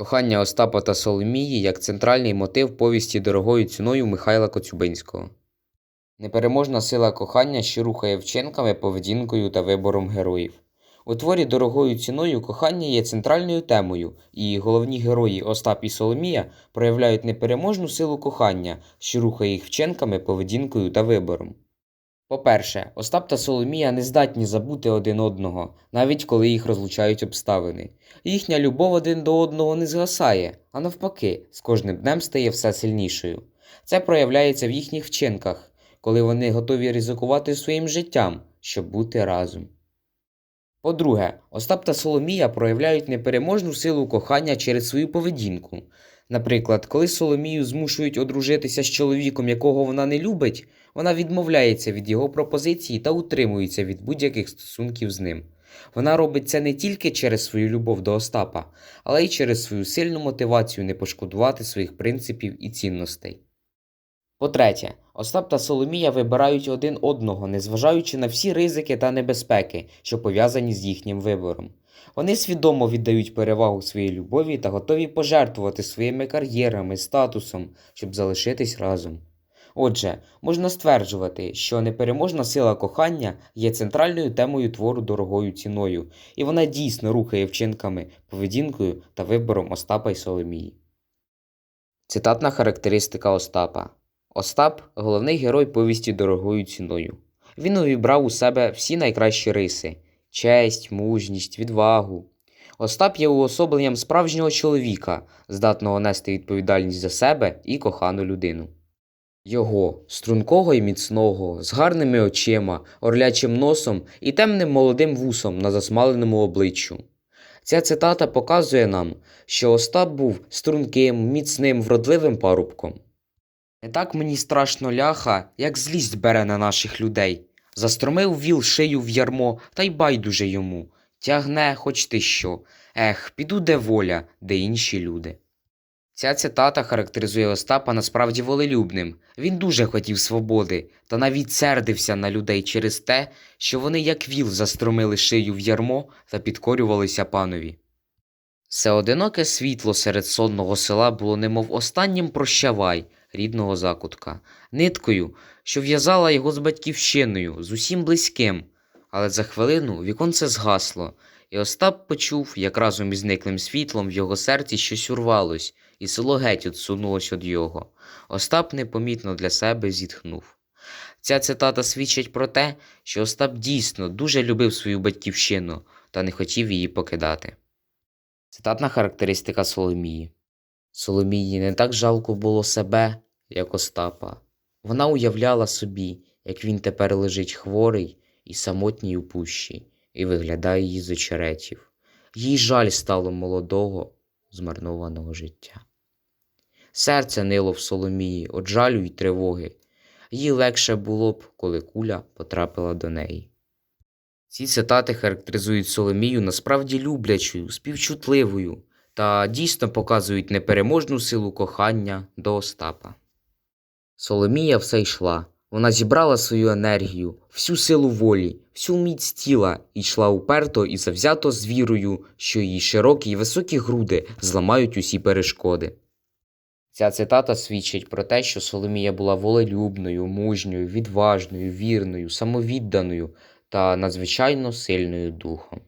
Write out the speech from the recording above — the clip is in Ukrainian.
Кохання Остапа та Соломії як центральний мотив повісті дорогою ціною Михайла Коцюбинського. Непереможна сила кохання, що рухає вчинками, поведінкою та вибором героїв. У творі дорогою ціною кохання є центральною темою, і головні герої Остап і Соломія проявляють непереможну силу кохання, що рухає їх вчинками, поведінкою та вибором. По-перше, Остап та Соломія не здатні забути один одного, навіть коли їх розлучають обставини. Їхня любов один до одного не згасає, а навпаки, з кожним днем стає все сильнішою. Це проявляється в їхніх вчинках, коли вони готові ризикувати своїм життям, щоб бути разом. По-друге, Остап та Соломія проявляють непереможну силу кохання через свою поведінку. Наприклад, коли Соломію змушують одружитися з чоловіком, якого вона не любить, вона відмовляється від його пропозиції та утримується від будь-яких стосунків з ним. Вона робить це не тільки через свою любов до Остапа, але й через свою сильну мотивацію не пошкодувати своїх принципів і цінностей. По-третє, Остап та Соломія вибирають один одного, незважаючи на всі ризики та небезпеки, що пов'язані з їхнім вибором. Вони свідомо віддають перевагу своїй любові та готові пожертвувати своїми кар'єрами, статусом, щоб залишитись разом. Отже, можна стверджувати, що непереможна сила кохання є центральною темою твору дорогою ціною, і вона дійсно рухає вчинками, поведінкою та вибором Остапа й Соломії. Цитатна характеристика Остапа Остап головний герой повісті дорогою ціною. Він увібрав у себе всі найкращі риси честь, мужність, відвагу. Остап є уособленням справжнього чоловіка, здатного нести відповідальність за себе і кохану людину. Його, стрункого і міцного, з гарними очима, орлячим носом і темним молодим вусом на засмаленому обличчю. Ця цитата показує нам, що Остап був струнким, міцним, вродливим парубком. Не так мені страшно ляха, як злість бере на наших людей. Застромив віл шию в ярмо, та й байдуже йому. Тягне, хоч ти що. Ех, піду де воля, де інші люди. Ця цитата характеризує Остапа насправді волелюбним. Він дуже хотів свободи, та навіть сердився на людей через те, що вони як віл застромили шию в ярмо та підкорювалися панові. Все одиноке світло серед сонного села було немов останнім прощавай рідного закутка, ниткою, що в'язала його з батьківщиною, з усім близьким. Але за хвилину віконце згасло, і Остап почув, як разом із зниклим світлом в його серці щось урвалось, і село геть отсунулось від його. Остап непомітно для себе зітхнув. Ця цитата свідчить про те, що Остап дійсно дуже любив свою батьківщину та не хотів її покидати. Цитатна характеристика Соломії. Соломії не так жалко було себе, як Остапа. Вона уявляла собі, як він тепер лежить хворий і самотній у пущі, і виглядає її з очеретів. Їй жаль стало молодого, змарнованого життя. Серце нило в Соломії від жалю й тривоги. Їй легше було б, коли куля потрапила до неї. Ці цитати характеризують Соломію насправді люблячою, співчутливою та дійсно показують непереможну силу кохання до Остапа. Соломія все йшла. Вона зібрала свою енергію, всю силу волі, всю міць тіла і йшла уперто і завзято з вірою, що її широкі й високі груди зламають усі перешкоди. Ця цитата свідчить про те, що Соломія була волелюбною, мужньою, відважною, вірною, самовідданою та надзвичайно сильною духом.